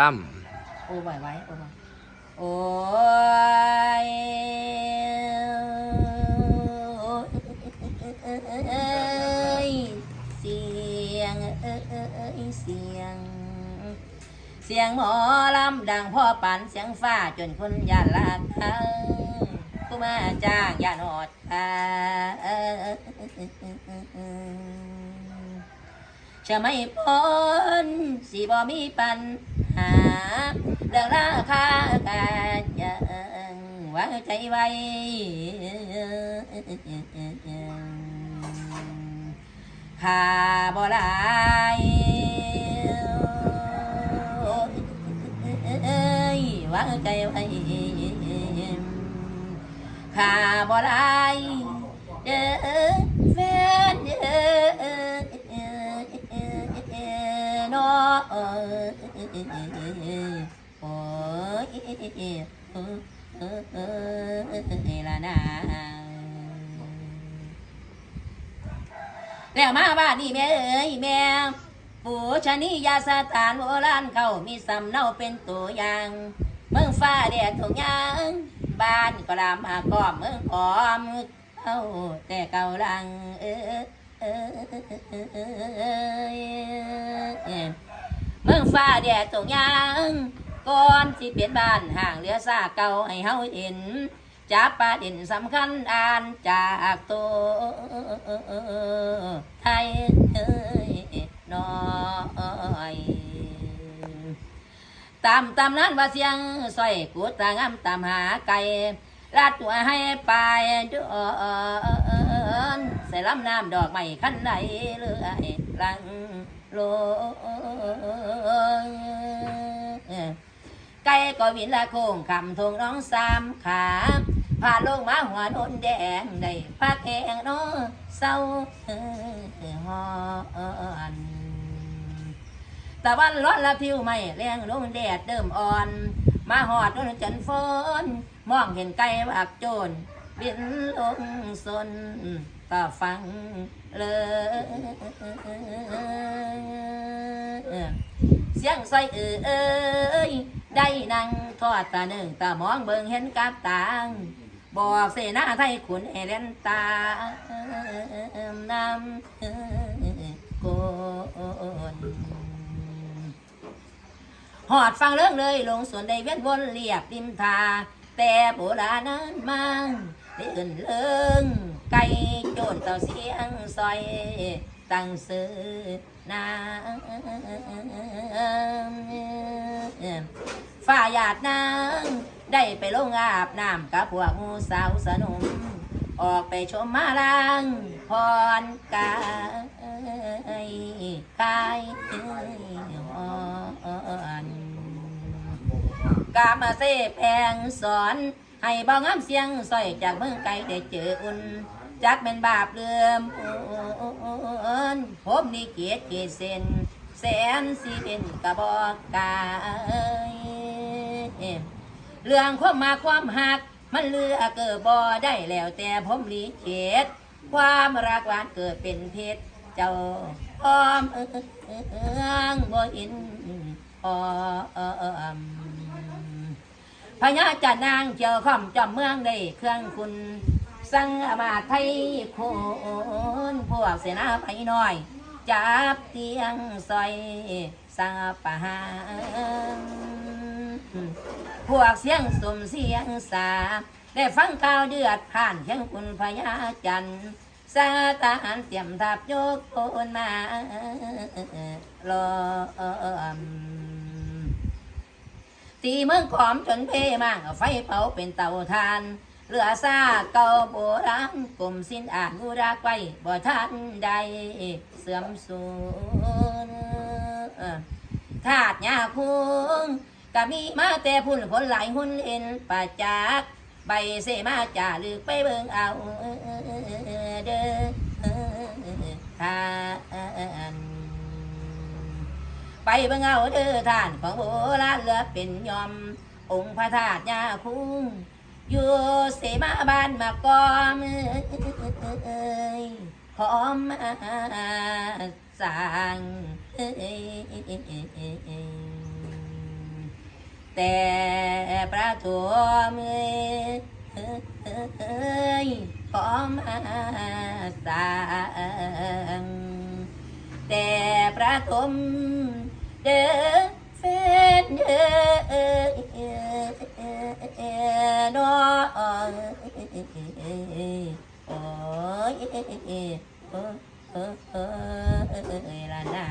ตั้มโอ้ไหวไว้โอ้ไหวโอ้ยเอ้ยเสียงเอ้ยเสียง เสียงหมอลำดังพ่อปานเสียงฟ้าจนคนยานลาทางผู้มาจ้างยานอดตาจะไม่พ้นสิบ่มีปัญหา เรื่องราคาการยังวางใจไว้คาบ่ลายเอ้ยวางใจไว้คาบ่ลายเด้อแฟนเด้อนอ เอ้ยโอ้ยเออเออเออละนาแล้วมาบ้านนี่แม่เอ้ยแม่ปูชนียาสถานโบราณเขามีสำเนาเป็นตัวอย่างเมืองฟ้าแดดทุกอย่างบ้านก็ลามหากอมเมืองขอมเอาแต่เก่าลังเออเออเออ เมืองฟ้าแดดทุกยางก่อนที่เปลี่ยนบ้านห่างเรือซาเก่าให้เฮาเห็นจับประเด็นสำคัญอ่านจากตัวไทยเอ้ยน้อยตามตามนั้นว่าเสียงสอยกูตางามตามหาไก่ลาดตัวให้ไปดอนใส่ลำน้ำดอกไม้ขั้นใดเลื่อย ลังโลไก่ก็วินละโค้งคำทงน้องสามขาผ่านลงมาหัวนนแดงได้พักแหงน้อเศร้าหอนตะวันร้อนละผิวไม่แรงลงแดดเดิมอ่อน มาหอดนจันฝนมองเห็นไก่บักโจรบินลงสน ตาฟังเลยเสียงใส่เอ้ยได้นั่งทอดตาหนึ่งตามองเบิ่งเห็นกับตางบอกเสนาไทยขุนเอเลนตานำโกนหอดฟังเรื่องเลยลงสวนได้เวียนวนเรียบริมทา แต่โบราณนั้นมังได้อื่นเลิง ไก่โจนเต่าเสียงซอยตั้งซื้อนางฝ่าหยาดนางได้ไปลงอาบน้ำกับพวกหมูสาวสนุมออกไปชมมาลางพรกายกายอ่อนกามาเสแพงสอน ให้บ้องามเสียงสอยจากเมืองไกลได้เจออุ่น จักเป็นบาปเลื่มอุ่นผมนี่เกียรติเกียเส้นแสนสีเป็นกระบอกกายเรื่องความมาความหัก มันเลือเกิดบ่ได้แล้วแต่ผมลีเขตความรักหวานเกิดเป็นเพชรเจ้าพร้อมเองบ่อินพอมพญาจันนางเจียวข้อมจอมเมืองได้เครื่องคุณ สั่งมาไทยคนพวกเสนาไปน่อย จับเตียงซอยสังปะหาพวกเสียงสมเสียงสา ได้ฟังข่าวเดือดผ่านเชียงคุณพญาจันทร์สาตานเตรียมทับยกโคนมาล้อมตีเมืองขอมจนเพมั่งไฟเผาเป็นเตาทาน เรือซาเก่าโบราณกลมสิ้นอานบูรักไว้บ่ทันใดเสื่อมสูญธาตุยาคุงก็มีมาแต่พุ่นผลหลายหุ่นเอ็นปะจักใบเสมาจ่าลึกไปเบิ่งเอาเด้อทานไปเบิ่งเอาเด้อท่านของโบราณเหลือเป็นยอม องค์พระธาตุยาคุ้ง อยู่เสมาบ้านมากอมเอ้ยขอมาสางแต่ประถมเอ้ยขอมาสางแต่ประถมเด้อ โอ้ยโอ้ยโอ้ยละนา